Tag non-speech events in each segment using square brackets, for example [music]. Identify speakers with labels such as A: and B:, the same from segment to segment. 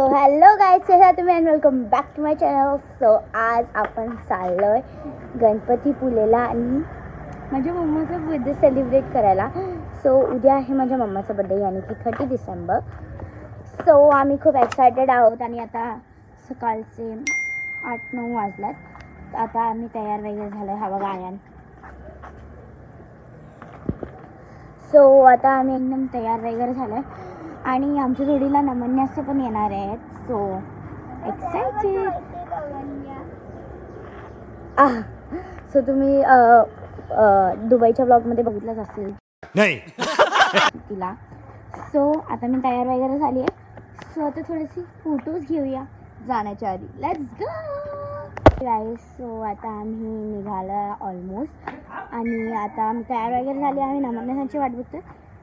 A: So hello guys तुम्ही? And welcome back to my channel so आज आपण चाललो आहे गणपती पुलेला आणि माझ्या मम्माचा बर्थडे सेलिब्रेट करायला. सो उद्या आहे माझ्या मम्माचा बर्थडे यानी की थर्टी डिसेंबर. सो आम्ही खूप एक्सायटेड आहोत आणि आता सकाळचे आठ नऊ वाजलात आता आम्ही तयार वगैरे झालो आहे हा बघा आयान. सो आता आम्ही एकदम तयार वगैरे झालो आहे आणि आमच्या जोडीला नमन्यास पण येणार आहेत. सो एक्सायटेड सो तुम्ही अ, अ, दुबईच्या ब्लॉगमध्ये बघितलंच असेल.
B: नाही.
A: तिला. सो आता मी तयार वगैरे झाली आहे सो आता थोडेसे फोटोज घेऊया जाण्याच्या आधी. लेट्स गो गाईस सो आता आम्ही निघालो ऑलमोस्ट आणि आता आम्ही तयार वगैरे झाली आम्ही नमन्यासांची वाट बघतोय.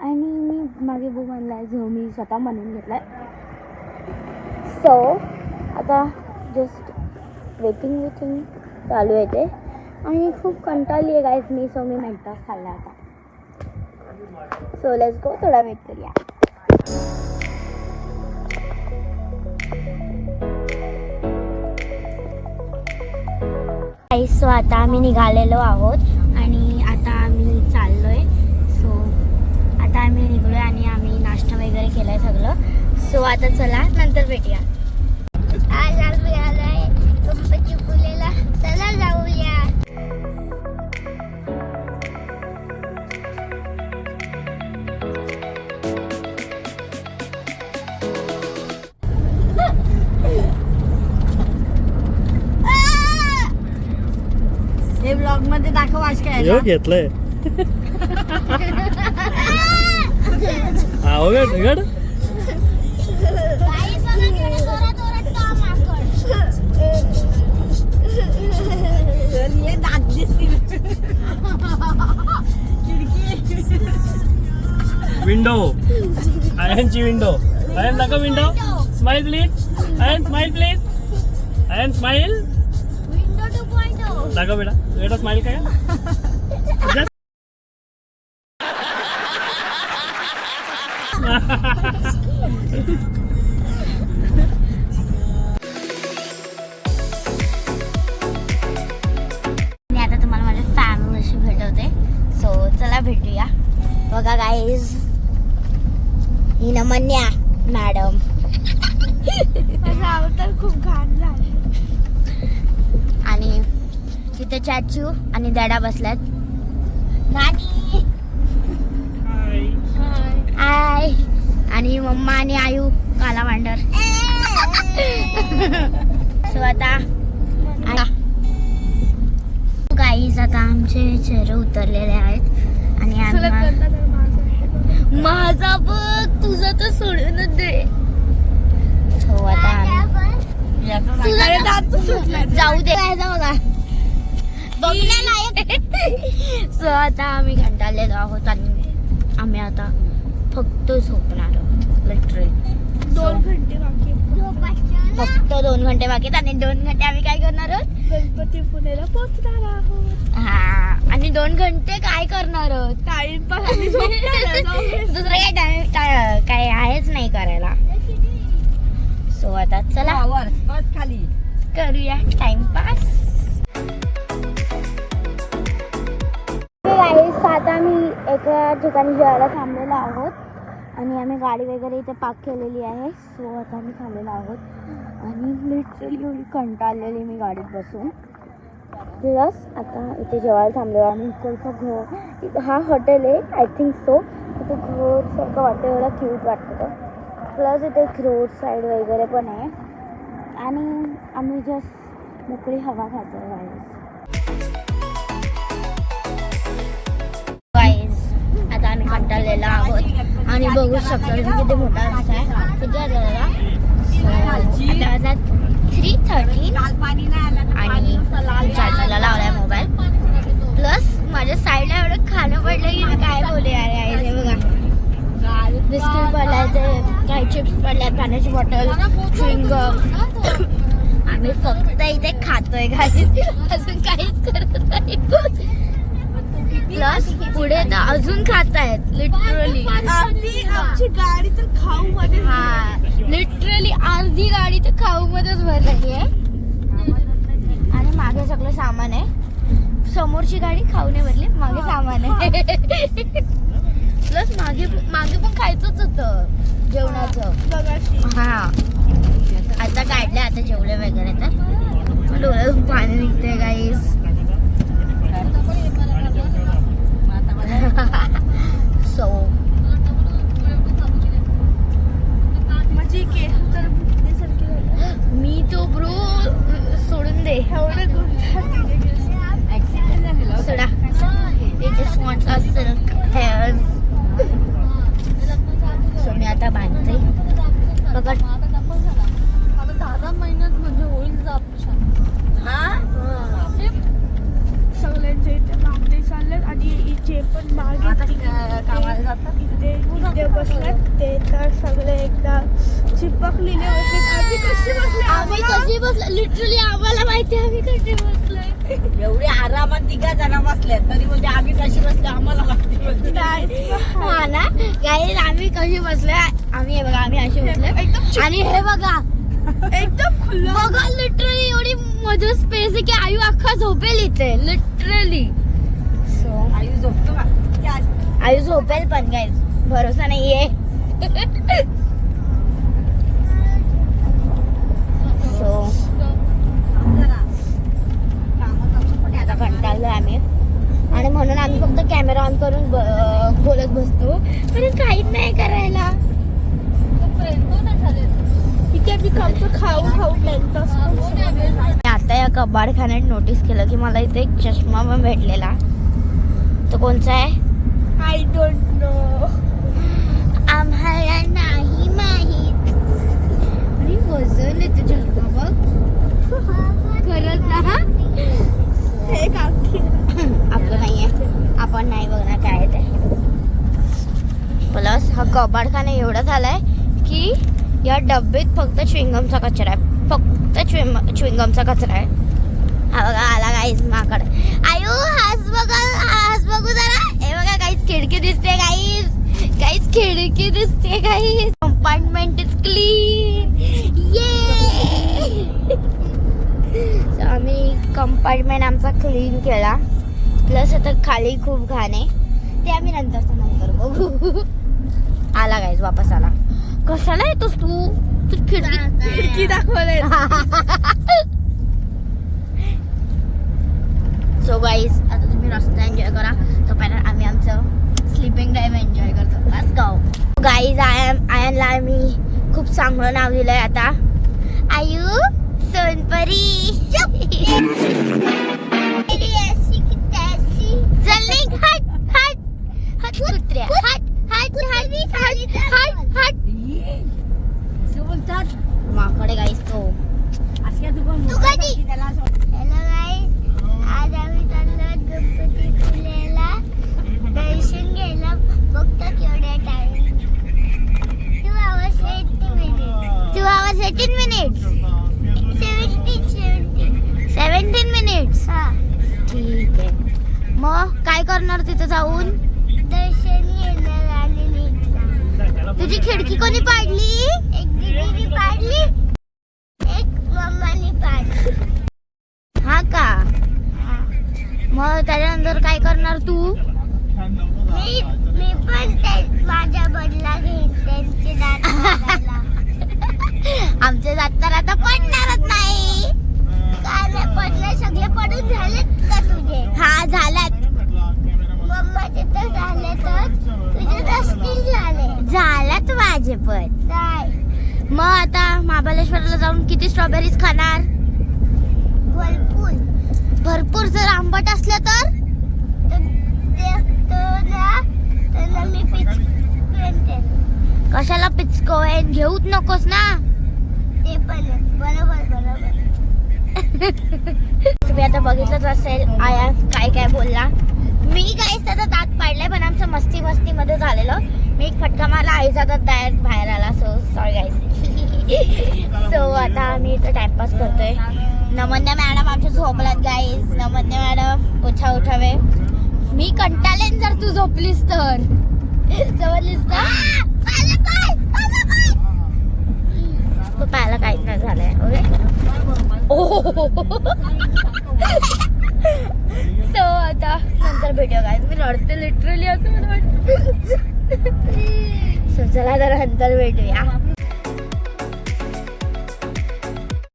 A: आणि मी मागे बुक आहे जो मी स्वतः बनवून घेतला सो आता जस्ट वेटिंग वेटिंग चालू आहे ते. आणि खूप कंटाळली आहे गाईज मी सो मी मेंटास खाल्ला आता. सो लेट्स गो थोडा वेट करूया. सो आता आम्ही निघालेलो आहोत आणि आता आम्ही चाललोय सो आता आम्ही निघलोय आणि आम्ही नाश्ता वगैरे केलाय सगळं. सो आता चला नंतर भेटूया. आज आम्ही आलोय गणपतीपुलेला चला जाऊया.
C: हे ब्लॉगमध्ये दाखव आज काय
B: यो घेतलंय. [laughs]
C: दिसतील. खिडकी
B: विंडो. आयनची विंडो. आयन दाखव window. Smile please. Ayan smile please. Ayan smile दाखव बेटा. बेटा स्माइल काय?
A: गाईज ही नमन्या मॅडम तर खूप घाण झाली आणि तिथे चाचू आणि दडा बसल्यात नानी हाय आणि मम्मा आणि आयू काला मांडर सो आता गाईज आता आमचे चेहरे उतरलेले आहेत आणि आम्हा- माझा बघ तुझा तर सोडूनच दे. हो आता तुझा तर- जाऊ दे. बघा. सो आता आम्ही कंटाळलेलो आहोत आणि आम्ही आता फक्त झोपणार आहोत लिटरली
C: दोन घंटे बाकी
A: फक्त दोन घंटे बाकी आणि दोन घंटे आम्ही काय करणार आहोत?
C: गणपती पुण्याला पोहोचणार आहोत.
A: हा आणि दोन घंटे काय करणार आहोत?
C: टाइमपास [laughs]
A: दुसरं काय टाइम काय आहेच नाही करायला. सो आता चला.
C: बस खाली.
A: करूया टाइमपास आता आम्ही एका ठिकाणी जेवायला थांबलेलो आहोत. आणि आम्ही गाडी वगैरे इथे पार्क केलेली आहे. सो आता आम्ही थांबलेलो आहोत. आणि लिटरली एवढी कंटाळलेली मी गाडीत बसून. प्लस आता इथे जेवायला थांबलेलो आणि इकडचं घर इथं हा हॉटेल आहे आय थिंक सो इथे घरसारखं वाटतं एवढं क्यूट वाटतं. प्लस इथे रोड साईड वगैरे पण आहे. आणि आम्ही जस्ट मोकळी हवा खातो गाईज आम्ही कंटाळलेला आहोत. आणि बघू शकतो किती मोठा रस्ता आहे. किती थ्री थर्टी आणि चार्जरला लावलाय मोबाईल प्लस माझ्या साईडला एवढं खाणं पडलं की मी काय बोलले अरे आहे बघा. बिस्किट पडलाय ते काही चिप्स पडल्यात पाण्याची बॉटल चिंग आम्ही फक्त इथे खातोय घालीत अजून काहीच करत नाही. प्लस पुढे तर अजून खात आहेत लिटरली
C: आम्ही आमची गाडी तर खाऊ मध्ये
A: हा लिटरली अर्धी गाडी तर खाऊ मध्येच भरलेली आहे. आणि मागे सगळं सामान आहे. समोरची गाडी खाऊने भरली मागे सामान आहे. प्लस मागे मागे पण खायचंच होतं जेवणाचं. हा आता काढले आता जेवले वगैरे तर डोळ्यातून पाणी निघते गाईस सो
C: म्हणजे केस तर फुटण्यासारखे झाले.
A: मी तो ब्रो सोडून दे
C: एवढं गुंडाळ तिचे केस.
A: सोडा ते just wants a silk hairs so मी आता बांधते पकड
C: दहा महिन्यात म्हणजे होईल सगळ्यांच्या इथे मागते चाललेत आणि इथे पण मागे इथे इथे बसल्यात ते तर सगळे एकदा चिपकलेले बसलेत आधी कसे बसले?
A: आम्ही कशी बसलो? लिटरली आम्हाला माहिती आम्ही कशी बसलोय.
D: एवढे आरामात तिघा जण बसले तरी म्हणजे आम्ही कशी बसले? आम्हाला माहिती
C: नाही.
A: हा ना? काही आम्ही कशी बसलोय? आम्ही हे बघा आम्ही अशी बसलोय.
C: एकदम
A: आणि हे बघा.
C: एकदम खुल्लं
A: बघा लिटरली एवढी मध्ये स्पेस आहे की आयु अख्खा झोपेल इथे. लिटरली सो
D: आई झोपतो का?
A: आयु झोपेल पण काय भरोसा नाहीये. [laughs] आता आम्ही. आणि म्हणून आम्ही फक्त कॅमेरा ऑन करून बोलत बसतो. कारण काहीच नाही करायला.
C: खाऊ खाऊ
A: आता या कबाडखान्यात नोटीस केलं की मला इथे एक चष्मा पण भेटलेला. तो कोणचा आहे?
C: आय डोंट नो
A: आम्हाला नाही माहीत. आणि आहे तुझ्या बघ खरंच ना हे
C: काकी
A: आपलं नाहीये आपण नाही बघणार काय ते प्लस हा कबाडखाना एवढा झालाय की या डब्बेत फक्त च्विंगमचा कचरा आहे फक्त च्विंगमचा कचरा आहे हा बघा आला काहीच माकड आयु हाच बघा हाच बघू जरा हे बघा काहीच खिडकी दिसते काहीच काहीच खिडकी दिसते काहीच कंपार्टमेंट इज क्लीन ये So, आम्ही कंपार्टमेंट आमचा क्लीन केला. प्लस आता खाली खूप घाण आहे. ते आम्ही नंतरचं नंतर बघू. आला गाईज वापस आला. कशाला येतोस तू? तू खिडकी
C: खिडकी दाखवले
A: सो गाईज आता तुम्ही रस्ता एन्जॉय करा. तोपर्यंत आम्ही आमचं स्लीपिंग टाईम एन्जॉय करतो. बस गाव गाईज आय एम आयनला आम्ही खूप चांगलं नाव दिलंय आता. आयु हा का? मग त्याच्यानंतर काय करणार तू? मी मी पण ते माझ्या बदला घेईन त्यांचे दात आमचे दात तर आता पडणारच नाही. काय नाही पडले सगळे पडून झालेत का तुझे? हा झाल्यात. तर झाले तर तुझे नसतील झाले. झाल्यात माझे पण. मग आता महाबळेश्वरला जाऊन किती स्ट्रॉबेरीज खाणार? भरपूर. भरपूर जर आंबट असल्या तर? कशाला पिचकोवेन घेऊच नकोस ना. ते पण बरोबर बरोबर. [laughs] तुम्ही आता बघितलंच असेल आया काय काय बोलला. मी काय त्याचा दात पाडलाय पण आमचं मस्ती मस्ती मध्ये झालेलं. मी एक फटका मारला आईचा दात डायरेक्ट बाहेर आला. सो सॉरी गाईस सो आता आम्ही इथं टाइमपास करतोय. नमन्या मॅडम आमच्या झोपल्यात गाईस नमन्या मॅडम उठा उठावे. मी कंटाळेन जर तू झोपलीस तर. समजलीस तर? तो पायाला काहीच नाही झालंय ओके? सो [laughs] आता [laughs] भेटूया काय मी रडते लिटरली असं मला वाटतं. सो चला तर नंतर भेटूया.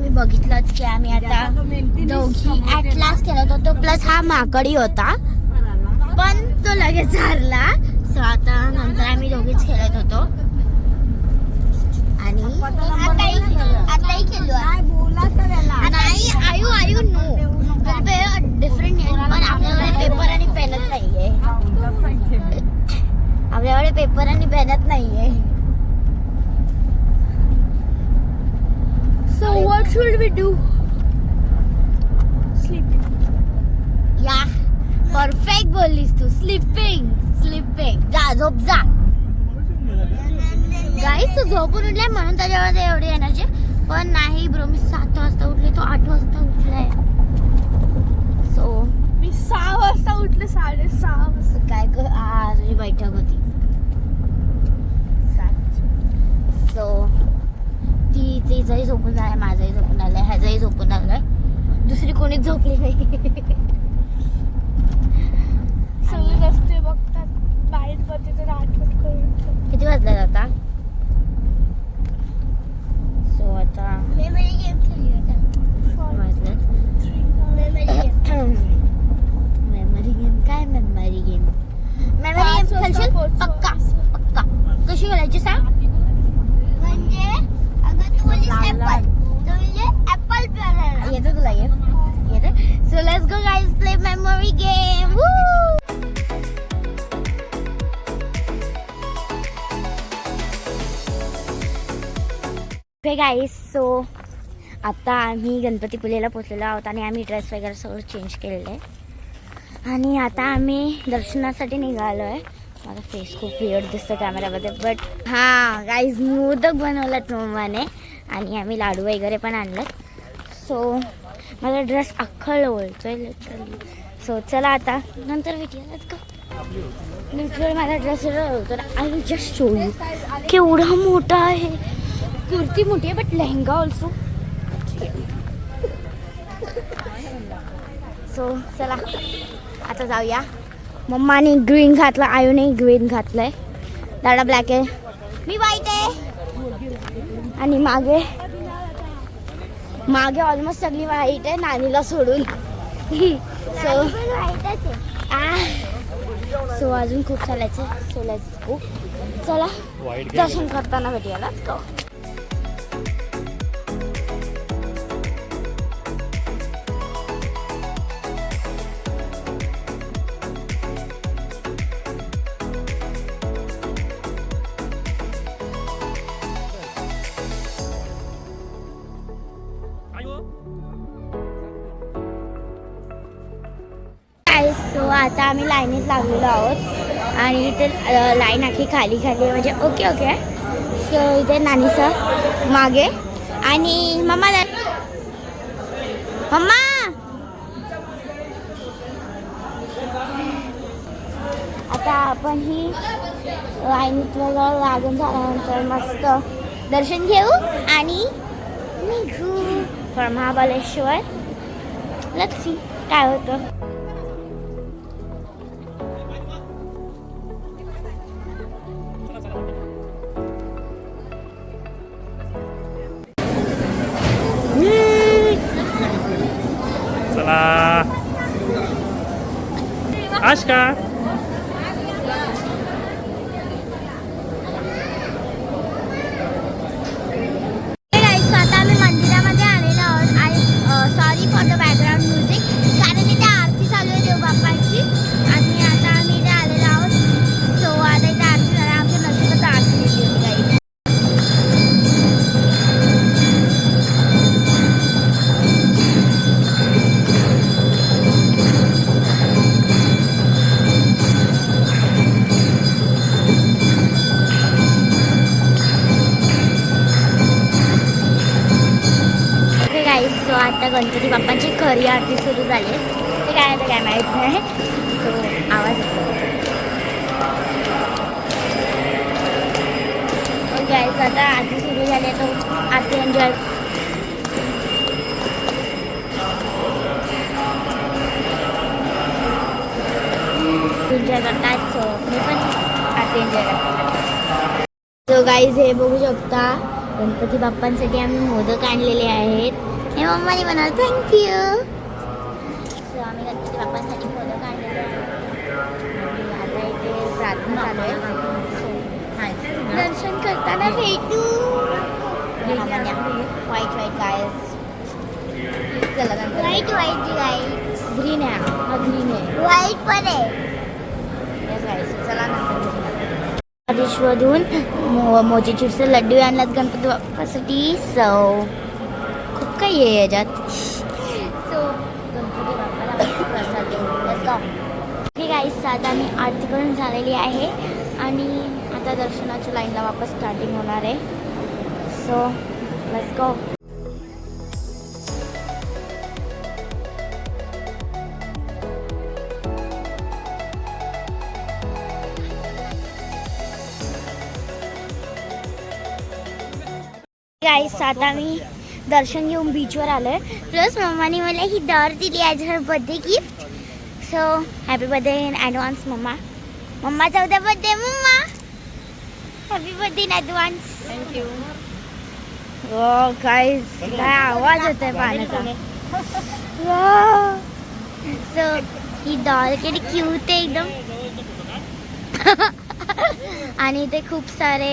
A: मी बघितलंच की आम्ही आता दोघी ऍट लास्ट खेळत होतो प्लस हा माकडी होता. पण तो लगेच हारला. सो आता नंतर आम्ही दोघीच खेळत होतो. आणि आताही खेळलो नाही आयु आयु नो. डिफरंट पण आपल्याकडे पेपर आणि पेनच नाहीये. आपल्याकडे पेपर आणि पेनच नाहीये.
C: So what should we do? Sleeping.
A: या परफेक्ट बोललीस तू. स्लिपिंग स्लिपिंग जा झोप जा. गाईस तू झोपून उठलाय म्हणून त्याच्यामध्ये एवढी एनर्जी पण नाही ब्रो मी सात वाजता उठले तो आठ वाजता उठलाय. सो
C: सहा वाजता उठले साडे सहा वाजता.
A: काय क आज ही बैठक होती. सात सो ती तिचंही झोपून झालंय माझंही झोपून आलंय ह्याचंही झोपून आलंय दुसरी कोणीच झोपली नाही.
C: सगळे रस्ते बघतात बाहेर पडते तर आठवण करून.
A: किती वाजले आता? गाईस सो आता आम्ही गणपतीपुलेला पोचलेलो आहोत आणि आम्ही ड्रेस वगैरे सगळं चेंज केलेलं आहे. आणि आता आम्ही दर्शनासाठी निघालो आहे माझा फेस खूप वेळ दिसतो कॅमेऱ्यामध्ये बट हां गाईज मोदक बनवलात मम्माने. आणि आम्ही लाडू वगैरे पण आणलं सो माझा ड्रेस अख्खा ओळतो आहे सो चला आता नंतर भेटूया का लिटरल माझा ड्रेस लोळतो आय विल जस्ट शो केवढा मोठा आहे. कुर्ती मोठी आहे बट लेहंगा ऑल्सो सो चला. आता जाऊया. मम्माने ग्रीन घातलं आयुने ग्रीन घातलंय. दादा ब्लॅक आहे. मी वाईट आहे. आणि मागे मागे ऑलमोस्ट सगळी वाईट आहे नानीला सोडून. सो सो अजून खूप चालायचं सो लेट्स गो चला. दर्शन करताना भेटूया. लेट्स लाईनीत लागलेलो आहोत. आणि इथे लाईन आखी खाली खाली म्हणजे ओके ओके. सो इथे नानीसा मागे. आणि मम्मा मम्मा! आता आपण ही लाईनीत वगैरे लागून झाल्यानंतर मस्त दर्शन घेऊ. आणि निघू. फॉर महाबळेश्वर लक्ष्मी काय होतं. गणपती बाप्पांची खरी आरती सुरू झाली. आहे ते काय काय आहे काय माहीत नाही. तो आवाज येतो. गाईज आता आरती सुरू झाली. तो आरती म्हणजे एन्जॉय एन्जॉय करतात. सो मी पण आरती एन्जॉय करतात सो गाईज हे बघू शकता. गणपती बाप्पांसाठी आम्ही मोदक आणलेले आहेत. हे मम्माने म्हणाल थँक्यू सो आम्ही गणपती बाप्पांसाठी मोदक आणलेले आहेत आणि आता इथे प्रार्थना चालू आहे So, दर्शन करताना भेटू व्हाईट व्हाईट गायस चला नंतर व्हाईट व्हाईट गाईस ग्रीन आहे हा ग्रीन आहे व्हाईट पण आहे Yes, guys. चला नंतर विश्वधून मो मोतीचूरचे लड्डू आणलात गणपती बाप्पासाठी सो नाही आहे याच्यात सो गणपती बाप्पाला प्रसाद देऊ ठीक आहे आता मी आरती करून झालेली आहे. आणि आता दर्शनाच्या लाईनला वापस स्टार्टिंग होणार आहे. सो लेट्स गो गाईस आता मी दर्शन घेऊन बीचवर आलो आहे प्लस मम्माने मला ही दर दिली as her birthday gift so happy birthday in advance mamma. मम्माचा उद्या birthday mamma. Happy birthday in advance thank you हो काय आवाज होत आहे पाण्याचा सो ही डॉल किती क्यूट आहे एकदम. [laughs] आणि ते खूप सारे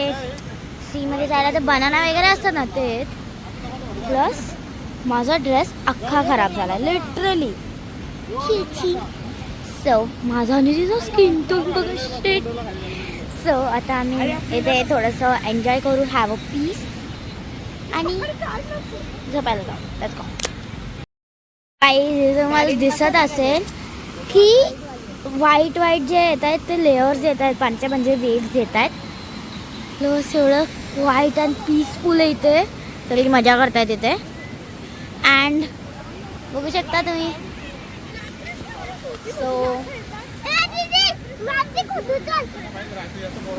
A: सीमध्ये जायला ते बनाना वगैरे असतं ना ते प्लस माझा ड्रेस अख्खा खराब झाला लिटरली सो माझा आणि तिचा स्किन टोन बघा शेट सो आता आम्ही इथे थोडंसं एन्जॉय करू हॅव अ पीस आणि झोपायला जाऊ. लेट्स गो काही तुम्हाला दिसत असेल की व्हाईट व्हाईट जे येत आहेत ते लेअर्स येत आहेत पाण्याचे म्हणजे वेव्स येत आहेत. प्लस एवढं व्हाईट अँड पीसफुल आहे इथे. सगळी मजा करतायत इथे. अँड बघू शकता तुम्ही. सो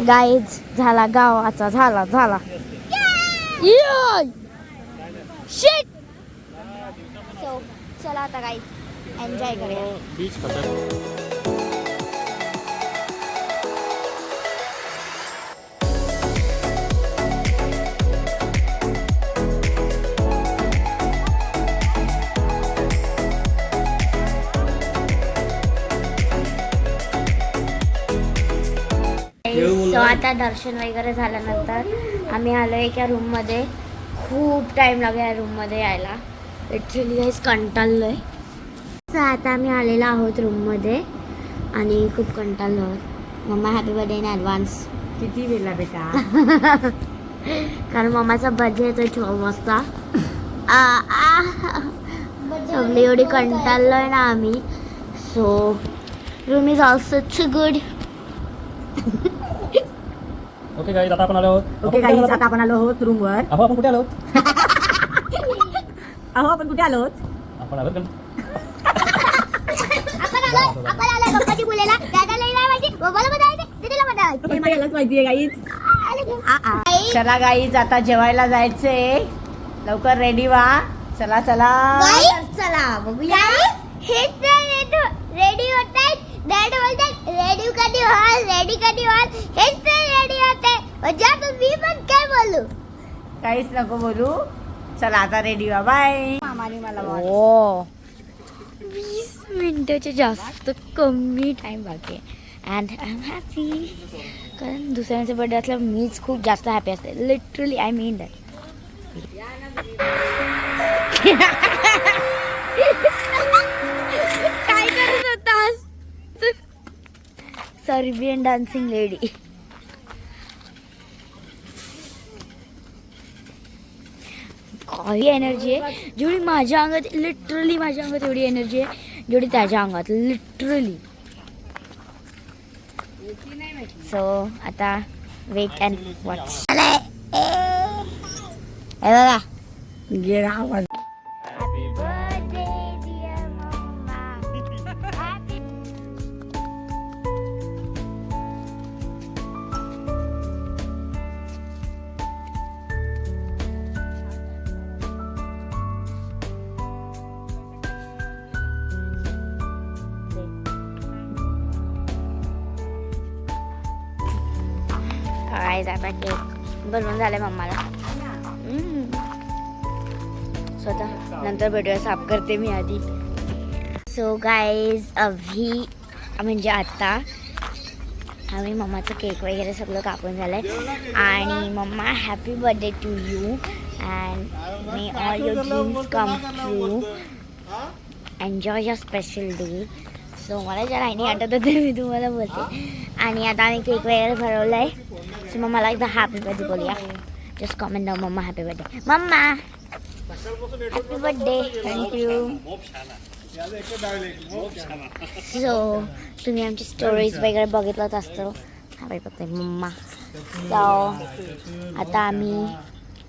A: गाईज झाला गावाचा झाला झाला. शिट सो चला आता गाईज एन्जॉय करूया. आता दर्शन वगैरे झाल्यानंतर आम्ही आलो एका रूममध्ये खूप टाईम लागला या रूममध्ये यायला. लिटरली काहीच कंटाळलो आहे सो आता आम्ही आलेलो आहोत रूममध्ये आणि खूप कंटाळलो आहोत mamma happy birthday in advance
D: किती वेळा बेटा? [laughs]
A: कारण मम्माचा बर्थडे येतोय चोवीस वाजता आ, आ. सगळी एवढी कंटाळलोय ना आम्ही. So room is also good
B: okay guys आता आपण आलो आहोत.
D: ओके
B: आपण कुठे
D: काही
B: आलो
D: आता? आपण आलो आहोत रूमवर
B: अहो आपण कुठे आलो आहोत? [laughs]
D: अहो आपण कुठे आलो आहोत?
B: आपण आलो
A: आपण आलो आपण आलो. गणपती बोलायला. दादाला नाही माहिती बाबाला दीदीला
D: हे माहितीये
A: गाईज,
D: चला गाईज आता जेवायला जायचंय. लवकर रेडी व्हा. चला चला.
A: चला बघूया. हेच तर रेडी होत. डॅड बोलतात रेडी कधी व्हाल रेडी कधी व्हाल हेच तर रेडी होत. म्हणजे आता मी पण काय बोलू.
D: काहीच नको बोलू. चला आता रेडी व्हा बाय मामाने मला
A: हो वीस मिनिटाच्या जास्त कमी टाइम बाकी आहे. अँड आय एम हॅपी कारण दुसऱ्यांचा बर्थडे असल्यावर मीच खूप जास्त हॅपी असते. Literally I mean that Serbian dancing lady. काही एनर्जी आहे? जेवढी माझ्या अंगात लिटरली माझ्या अंगात एवढी एनर्जी आहे जेवढी त्याच्या अंगात लिटरली सो आता वेट अँड वॉच बघा.
D: गेला आवाज.
A: बनवून झालंय मम्माला. स्वतः नंतर भेटूया साफ करते मी आधी. सो गाईज अभी म्हणजे आत्ता आम्ही मम्माचं केक वगैरे सगळं कापून झालंय. आणि mamma happy birthday to you and may all your dreams come true enjoy your special day so मला ज्या लाईनी आठवत होते मी तुम्हाला बोलते. आणि आता आम्ही केक वगैरे भरवलं आहे सो मग मला एकदा happy birthday Just just down, Mama, mamma happy birthday mamma happy birthday you. So तुम्ही आमची स्टोरीज वगैरे बघितलंच असतो हॅपी बर्थडे मम्मा सो आता आम्ही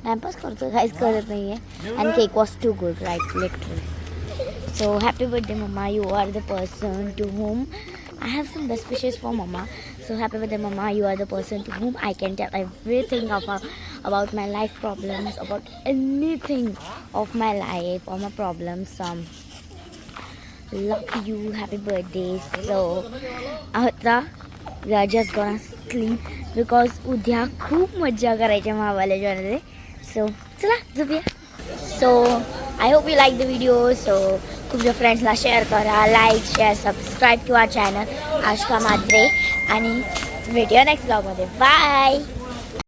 A: टाइमपास करतो काहीच करत नाही आहे and cake was too good right literally so happy birthday mamma you are the person to home I have some best wishes for mamma So happy birthday, Mama. You are the person to whom I can tell everything about about my life problems, about anything of my life or my problems. Um, love you. Happy birthday. So आता we are just gonna sleep because उद्या खूप मज्जा करायची महाबळेश्वरमध्ये so चला झोपूया so I hope you like the video so तुमच्या फ्रेंड्सला share करा like share subscribe to our channel Ashka Matre आणि भेटूया नेक्स्ट ब्लॉगमध्ये बाय